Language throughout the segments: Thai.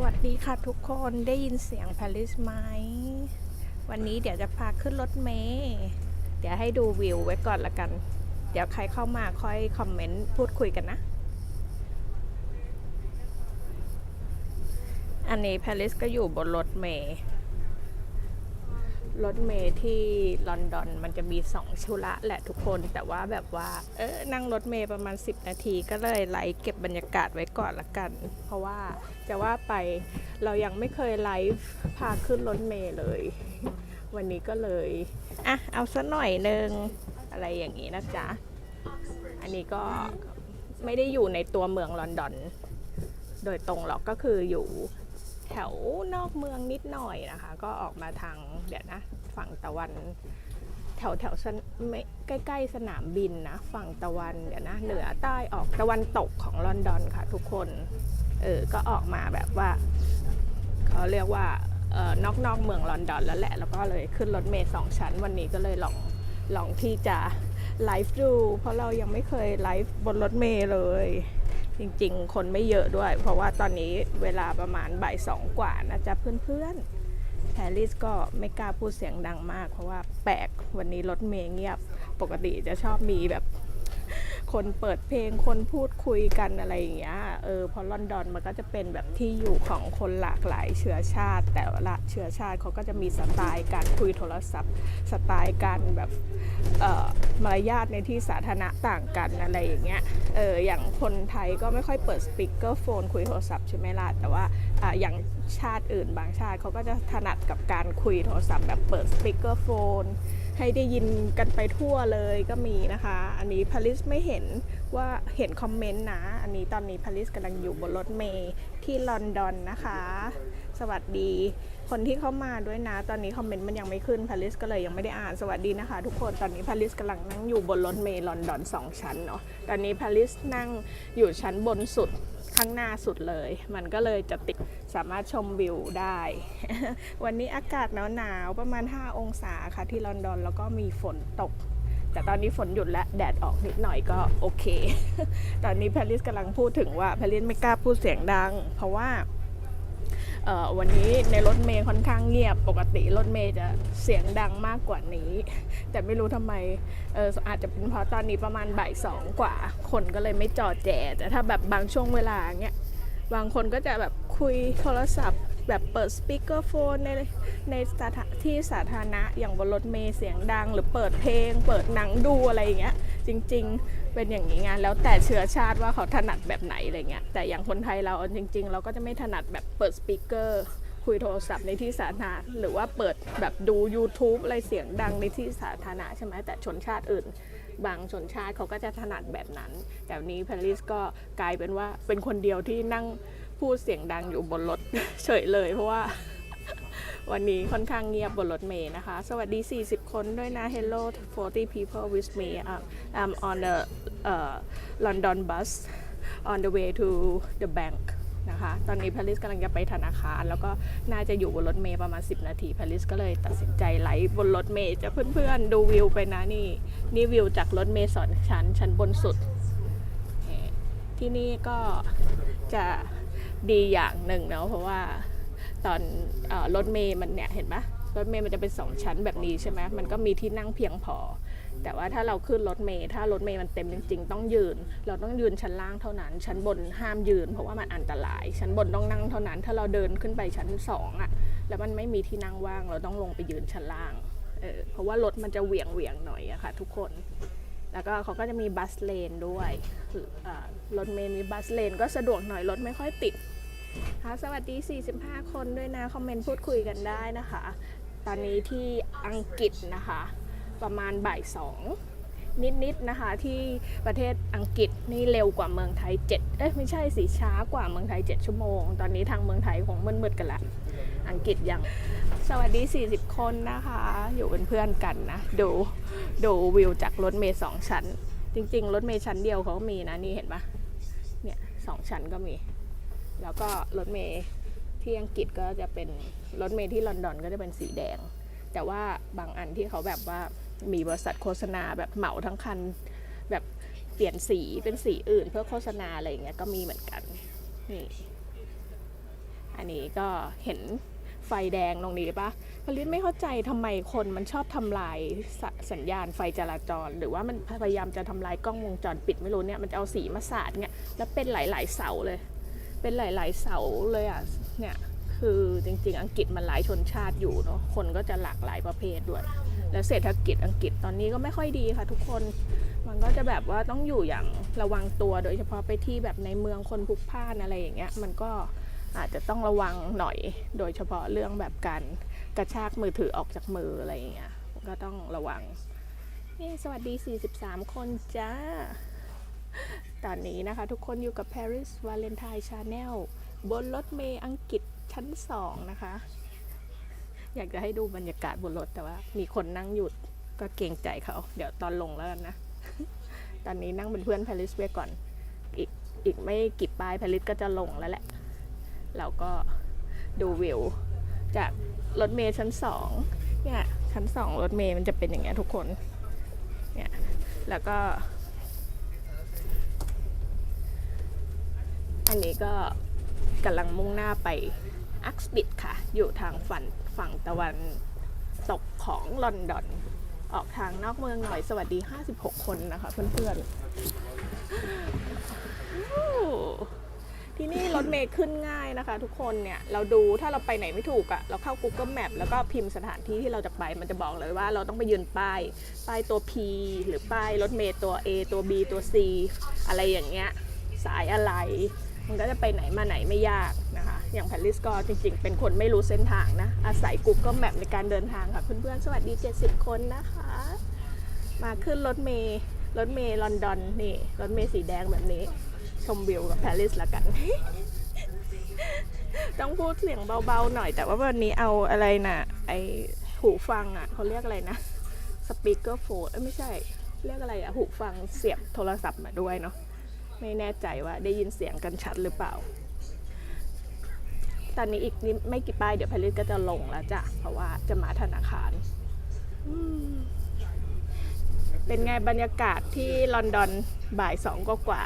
วัสดีค่ะทุกคนได้ยินเสียงพาริสไหม วันนี้เดี๋ยวจะพาขึ้นรถเมล์เดี๋ยวให้ดูวิวไว้ก่อนละกัน เดี๋ยวใครเข้ามาค่อยคอมเมนต์พูดคุยกันนะ อันนี้พาริสก็อยู่บนรถเมล์ รถเมล์ที่ลอนดอนมันจะมีสองชุระแหละทุกคนแต่ว่าแบบว่า เออนั่งรถเมล์ประมาณ 10 นาทีก็เลยไลฟ์เก็บบรรยากาศไว้ก่อนละกัน เพราะว่าจะว่าไปเรายังไม่เคยไลฟ์พาขึ้นรถเมล์เลย วันนี้ก็เลยอะเอาซะหน่อยนึงอะไรอย่างนี้นะจ๊ะ อันนี้ก็ไม่ได้อยู่ในตัวเมืองลอนดอน โดยตรงหรอกก็คืออยู่ แถวนอกเมืองนิดหน่อยนะคะ ก็ออกมาทางเดี๋ยวนะ ฝั่งตะวัน แถวแถวใกล้ๆสนามบินนะ ฝั่งตะวันเดี๋ยวนะ เหนือใต้ออกตะวันตกของลอนดอนค่ะทุกคนเออก็ออกมาแบบว่าเขาเรียกว่าออนอกนอกเมืองลอนดอนแล้วแหละ แล้วก็เลยขึ้นรถเมล์สองชั้น วันนี้ก็เลยลองลองที่จะไลฟ์ดู เพราะเรายังไม่เคยไลฟ์บนรถเมล์เลย จริงๆ คนไม่เยอะด้วย เพราะว่าตอนนี้เวลาประมาณบ่ายสองกว่านะจ๊ะเพื่อนๆแฮร์ริสก็ไม่กล้าพูดเสียงดังมาก เพราะว่าแปลกวันนี้รถเมล์เงียบ ปกติจะชอบมีแบบ คนเปิดเพลงคนพูดคุยกันอะไรอย่างเงี้ยเออเพราะลอนดอนมันก็จะเป็นแบบที่อยู่ของคนหลากหลายเชื้อชาติ แต่ละเชื้อชาติเขาก็จะมีสไตล์การคุยโทรศัพท์ สไตล์การแบบเอ่อมารยาทในที่สาธารณะต่างกันอะไรอย่างเงี้ยเอออย่างคนไทยก็ไม่ค่อยเปิดสปีกเกอร์โฟนคุยโทรศัพท์ใช่ไหมล่ะแต่ว่าอ่าอย่างชาติอื่นบางชาติเขาก็จะถนัดกับการคุยโทรศัพท์แบบเปิดสปีกเกอร์โฟน ให้ได้ยินกันไปทั่วเลยก็มีนะคะ อันนี้พาริสไม่เห็นว่าเห็นคอมเมนต์นะ อันนี้ตอนนี้พาริสกำลังอยู่บนรถเมล์ที่ลอนดอนนะคะ สวัสดี คนที่เข้ามาด้วยนะ ตอนนี้คอมเมนต์มันยังไม่ขึ้นพาริสก็เลยยังไม่ได้อ่านสวัสดีนะคะ ทุกคนตอนนี้พาริสกำลังนั่งอยู่บนรถเมล์ลอนดอนสองชั้นเนาะตอนนี้พาริสนั่งอยู่ชั้นบนสุด ข้างหน้าสุดเลย มันก็เลยจะติดสามารถชมวิวได้ วันนี้อากาศหนาวๆประมาณ 5 องศาค่ะที่ลอนดอนแล้วก็มีฝนตก แต่ตอนนี้ฝนหยุดแล้วแดดออกนิดหน่อยก็โอเค ตอนนี้แพรริสกำลังพูดถึงว่าแพรริสไม่กล้าพูดเสียงดัง เพราะว่า วันนี้ในรถเมย์ค่อนข้างเงียบ ปกติรถเมย์จะเสียงดังมากกว่านี้ แต่ไม่รู้ทำไมอออาจจะเป็นเพราะตอนนี้ประมาณบ่ายสองกว่า คนก็เลยไม่จอดแจแต่ถ้าแบบบางช่วงเวลาเงี้ยบางคนก็จะแบบคุยโทรศัพท์ แบบเปิดสปีกเกอร์โฟนในในสถานที่สาธารณะอย่างบนรถเมล์เสียงดัง หรือเปิดเพลง เปิดหนังดูอะไรอย่างเงี้ย จริง ๆ เป็นอย่างนี้ไงแล้วแต่เชื้อชาติว่าเขาถนัดแบบไหนอะไรเงี้ยแต่อย่างคนไทยเราจริง ๆ เราก็จะไม่ถนัดแบบเปิดสปีกเกอร์คุยโทรศัพท์ในที่สาธารณะหรือว่าเปิดแบบดู YouTube อะไรเสียงดังในที่สาธารณะใช่ไหมแต่ชนชาติอื่น บางชนชาติเขาก็จะถนัดแบบนั้น แต่วันนี้พาริสก็กลายเป็นว่าเป็นคนเดียวที่นั่งพูดเสียงดังอยู่บนรถเฉยเลยเพราะว่า วันนี้ค่อนข้างเงียบบนรถเมล์นะคะ สวัสดี 40 คนด้วยนะ Hello 40 people with me uh, I'm on the uh, London bus on the way to the bank นะคะ ตอนนี้พาริสกำลังจะไปธนาคาร แล้วก็น่าจะอยู่บนรถเมล์ประมาณ 10 นาทีพาริสก็เลยตัดสินใจไลฟ์บนรถเมล์จะเพื่อนๆ ดูวิวไปนะนี่ นี่วิวจากรถเมล์สองชั้นชั้นบนสุด ที่นี่ก็จะดีอย่างหนึ่งเนาะเพราะว่า ตอนอรถเมย์มันเนี่ยเห็นปะรถเมย์มันจะเป็นสองชั้นแบบนี้ใช่ไหมมันก็มีที่นั่งเพียงพอ แต่ว่าถ้าเราขึ้นรถเมย์ถ้ารถเมย์มันเต็มจริง ๆ ต้องยืน เราต้องยืนชั้นล่างเท่านั้น ชั้นบนห้ามยืน เพราะว่ามันอันตราย ชั้นบนต้องนั่งเท่านั้น ถ้าเราเดินขึ้นไปชั้นสองอะแล้วมันไม่มีที่นั่งว่างเราต้องลงไปยืนชั้นล่างเออเพราะว่ารถมันจะเหวี่ยงเหวี่ยงๆหน่อยอะค่ะทุกคน แล้วก็เขาก็จะมีบัสเลนด้วยรถเมล์มีบัสเลนก็สะดวกหน่อยรถไม่ค่อยติด ค่ะสวัสดี 45 คนด้วยนะ คอมเมนต์พูดคุยกันได้นะคะ ตอนนี้ที่อังกฤษนะคะ ประมาณบ่ายสองนิดๆนะคะที่ประเทศอังกฤษนี่เร็วกว่าเมืองไทย 7 เอ้ยไม่ใช่สิช้ากว่าเมืองไทย 7 ชั่วโมง ตอนนี้ทางเมืองไทยคงมืดๆกันละ อังกฤษยัง สวัสดี 40 คนนะคะ อยู่เป็นเพื่อนกันนะ ดูดูวิวจากรถเมย์สองชั้น จริง ๆ รถเมย์ชั้นเดียวเขาก็มีนะ นี่เห็นปะเนี่ยสองชั้นก็มี แล้วก็รถเมย์ที่อังกฤษก็จะเป็นรถเมย์ที่ลอนดอนก็จะเป็นสีแดง แต่ว่าบางอันที่เขาแบบว่ามีบริษัทโฆษณาแบบเหมาทั้งคัน แบบเปลี่ยนสีเป็นสีอื่นเพื่อโฆษณาอะไรอย่างเงี้ยก็มีเหมือนกันนี่อันนี้ก็เห็นไฟแดงตรงนี้ปะพลิตไม่เข้าใจทำไมคนมันชอบทำลายสสัญญาณไฟจราจร หรือว่ามันพยายามจะทำลายกล้องวงจรปิดไม่รู้เนี่ยมันจะเอาสีมาสาดเนี่ยแล้วเป็นหลาย ๆ เสาเลย เป็นหลาย ๆ เสาเลยอะเนี่ยคือจริง ๆ อังกฤษมันหลายชนชาติอยู่เนาะคนก็จะหลากหลายประเภทด้วย แล้วเศรษฐกิจอังกฤษตอนนี้ก็ไม่ค่อยดีค่ะ ทุกคนมันก็จะแบบว่าต้องอยู่อย่างระวังตัวโดยเฉพาะไปที่แบบในเมืองคนพลุกพล่านอะไรอย่างเงี้ยมันก็อาจจะต้องระวังหน่อย โดยเฉพาะเรื่องแบบการกระชากมือถือออกจากมืออะไรอย่างเงี้ยก็ต้องระวังนี่สวัสดี 43 คนจ้า ตอนนี้นะคะ ทุกคนอยู่กับ Paris Valentine Channel บนรถเมย์อังกฤษชั้น 2 นะคะ อยากจะให้ดูบรรยากาศบนรถแต่ว่า มีคนนั่งหยุดก็เกรงใจเขา เดี๋ยวตอนลงแล้วกันนะ ตอนนี้นั่งเป็นเพื่อน Paris ไว้ก่อน อีกอีกไม่กี่ป้าย Paris ก็จะลงแล้วแหละ เราก็ดูวิว จากรถเมย์ชั้นสองเนี่ยชั้นสองรถเมย์มันจะเป็นอย่างเงี้ยทุกคน เนี่ยแล้วก็ อันนี้ก็กำลังมุ่งหน้าไปอักสบิดค่ะ อยู่ทางฝั่งฝั่งตะวันตกของลอนดอน ออกทางนอกเมืองหน่อยสวัสดี 56 คนนะคะเพื่อนๆที่นี่รถเมย์ขึ้นง่ายนะคะ ทุกคนเนี่ย เราดูถ้าเราไปไหนไม่ถูกอะ่ะ เราเข้า Google Map แล้วก็พิมพ์สถานที่ที่เราจะไปมันจะบอกเลยว่าเราต้องไปยืนป้าย ป้ายตัว P หรือป้ายรถเมย์ตัว A ตัว B ตัว C อะไรอย่างเงี้ย สายอะไร มันก็จะไปไหนมาไหนไม่ยากนะคะ อย่างแพลิสก็จริงๆ เป็นคนไม่รู้เส้นทางนะ อาศัย Google Map ในการเดินทางค่ะเพื่อนๆ สวัสดี 70 คนนะคะ มาขึ้นรถเมย์รถเมย์ลอนดอนนี่รถเมย์สีแดงแบบนี้ ชมวิวกับปารีสละกัน ต้องพูดเสียงเบาๆหน่อย แต่ว่าวันนี้เอาอะไรนะไอหูฟังอะเขาเรียกอะไรนะสปีกเกอร์โฟนไม่ใช่ เรียกอะไรอะหูฟังเสียบโทรศัพท์มาด้วยเนาะ ไม่แน่ใจว่าได้ยินเสียงกันชัดหรือเปล่า ตอนนี้อีกนิดไม่กี่ป้ายเดี๋ยวพาริสก็จะลงแล้วจ้ะ เพราะว่าจะมาธนาคาร เป็นไงบรรยากาศที่ลอนดอนบ่ายสองก็กว่า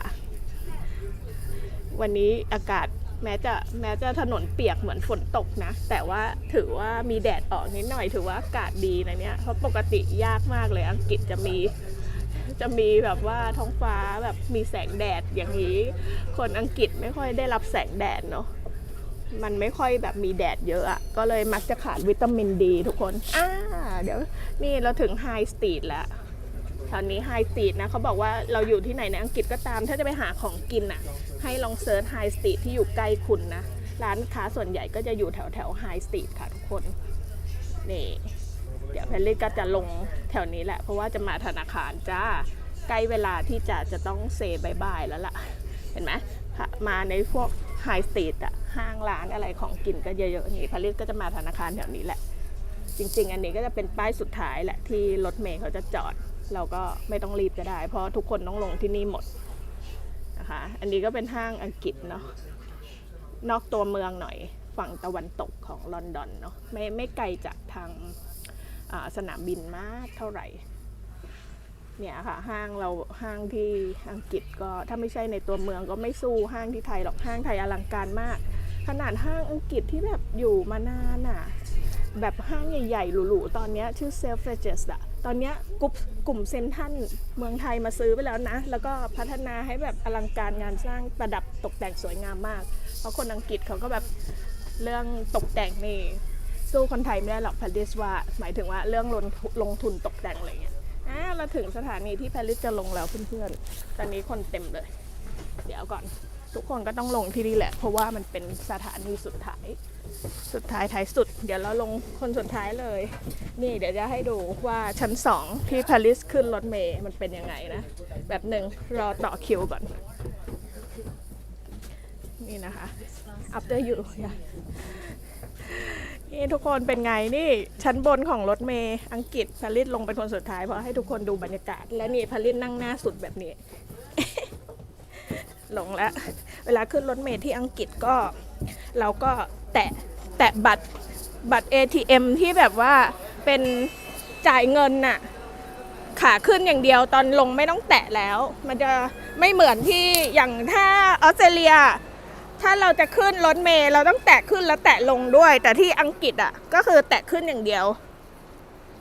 วันนี้อากาศแม้จะแม้จะถนนเปียกเหมือนฝนตกนะ แต่ว่าถือว่ามีแดดออกนิดหน่อย ถือว่าอากาศดีนะเนี่ย เพราะปกติยากมากเลยอังกฤษจะมี จะมีแบบว่าท้องฟ้าแบบมีแสงแดดอย่างนี้ คนอังกฤษไม่ค่อยได้รับแสงแดดเนาะมันไม่ค่อยแบบมีแดดเยอะอะก็เลยมักจะขาดวิตามินดีทุกคนอ่าเดี๋ยวนี่เราถึงไฮสตรีทแล้วตอนนี้ไฮสตรีทนะเขาบอกว่าเราอยู่ที่ไหนในอังกฤษก็ตาม ถ้าจะไปหาของกินอะให้ลองเซิร์ชไฮสตรีทที่อยู่ใกล้คุณนะ ร้านค้าส่วนใหญ่ก็จะอยู่แถวแถวไฮสตรีทค่ะทุกคน นี่ แพลลี่ก็จะลงแถวนี้แหละ เพราะว่าจะมาธนาคารจ้าใกล้เวลาที่จะจะต้องเซบายบายแล้วล่ะ เห็นไหมมาในพวกไฮสตรีทอะห้างร้านอะไรของกินก็เยอะๆนี่พาริสก็จะมาธนาคารแถวนี้แหละ จริง ๆ อันนี้ก็จะเป็นป้ายสุดท้ายแหละที่รถเมย์เขาจะจอด เราก็ไม่ต้องรีบก็ได้ เพราะทุกคนต้องลงที่นี่หมดนะคะ อันนี้ก็เป็นห้างอังกฤษเนาะนอกตัวเมืองหน่อยฝั่งตะวันตกของลอนดอนเนาะไม่ไม่ไกลจากทาง สนามบินมากเท่าไหร่ เนี่ยค่ะห้างเราห้างที่อังกฤษก็ถ้าไม่ใช่ในตัวเมืองก็ไม่สู้ห้างที่ไทยหรอกห้างไทยอลังการมาก ขนาดห้างอังกฤษที่แบบอยู่มานานอะแบบห้างใหญ่ๆหรูๆ ตอนนี้ชื่อ Selfridges อะตอนนี้กลุ่มกลุ่มเซนทันเมืองไทยมาซื้อไปแล้วนะ แล้วก็พัฒนาให้แบบอลังการงานสร้างประดับตกแต่งสวยงามมาก เพราะคนอังกฤษเขาก็แบบเรื่องตกแต่งนี่ สู้คนไทยไม่ได้หรอกพาริสว่า หมายถึงว่าเรื่องลงทุนลงทุนตกแต่งอะไรเงี้ยอ่าเราถึงสถานีที่พาริสจะลงแล้วเพื่อนๆ ตอนนี้คนเต็มเลย เดี๋ยวก่อนทุกคนก็ต้องลงที่นี่แหละ เพราะว่ามันเป็นสถานีสุดท้าย สุดท้ายท้ายสุด เดี๋ยวเราลงคนสุดท้ายเลย นี่เดี๋ยวจะให้ดูว่าชั้นสองที่พาริสขึ้นรถเมย์มันเป็นยังไงนะ แบบหนึ่งรอต่อคิวก่อน นี่นะคะ after you อย่า นี่ทุกคนเป็นไงนี่ชั้นบนของรถเมย์อังกฤษพาริสลงเป็นคนสุดท้ายเพราะให้ทุกคนดูบรรยากาศ และนี่พาริสนั่งหน้าสุดแบบนี้ลงแล้วเวลาขึ้นรถเมล์ที่อังกฤษก็ เราก็แตะแตะบัตรบัตร ATM ที่แบบว่าเป็นจ่ายเงินน่ะขาขึ้นอย่างเดียวตอนลงไม่ต้องแตะแล้ว มันจะไม่เหมือนที่อย่างถ้าออสเตรเลีย ถ้าเราจะขึ้นรถเมล์เราต้องแตะขึ้นแล้วแตะลงด้วย แต่ที่อังกฤษอะ ก็คือแตะขึ้นอย่างเดียว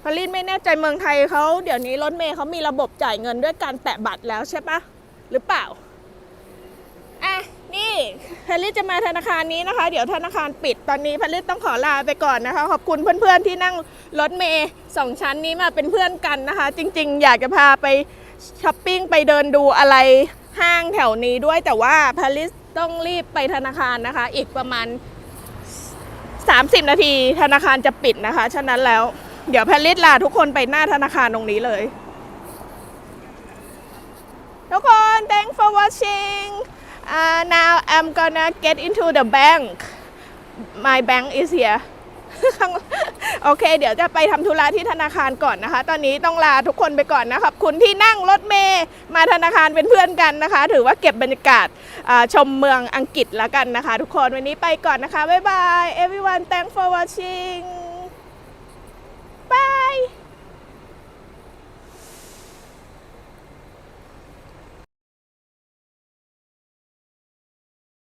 พอลินไม่แน่ใจเมืองไทยเขาเดี๋ยวนี้รถเมล์เขามีระบบจ่ายเงินด้วยการแตะบัตรแล้วใช่ปะหรือเปล่าอะนี่พลิตจะมาธนาคารนี้นะคะ เดี๋ยวธนาคารปิดตอนนี้พลิตต้องขอลาไปก่อนนะคะ ขอบคุณเพื่อนๆที่นั่งรถเมย์สองชั้นนี้มาเป็นเพื่อนกันนะคะ จริง ๆ อยากจะพาไปช้อปปิ้งไปเดินดูอะไรห้างแถวนี้ด้วยแต่ว่าพลิต ต้องรีบไปธนาคารนะคะ อีกประมาณ 30 นาทีธนาคารจะปิดนะคะ ฉะนั้นแล้ว เดี๋ยวแพลิสลาทุกคนไปหน้าธนาคารตรงนี้เลย ทุกคน thank for watching uh, now I'm gonna get into the bank my bank is here โอเค เดี๋ยวจะไปทำธุระที่ธนาคารก่อนนะคะ ตอนนี้ต้องลาทุกคนไปก่อนนะครับคุณที่นั่งรถเมย์มาธนาคารเป็นเพื่อนกันนะคะ ถือว่าเก็บบรรยากาศชมเมืองอังกฤษแล้วกันนะคะ ทุกคนวันนี้ไปก่อนนะคะบ๊ายบาย everyone thanks for watching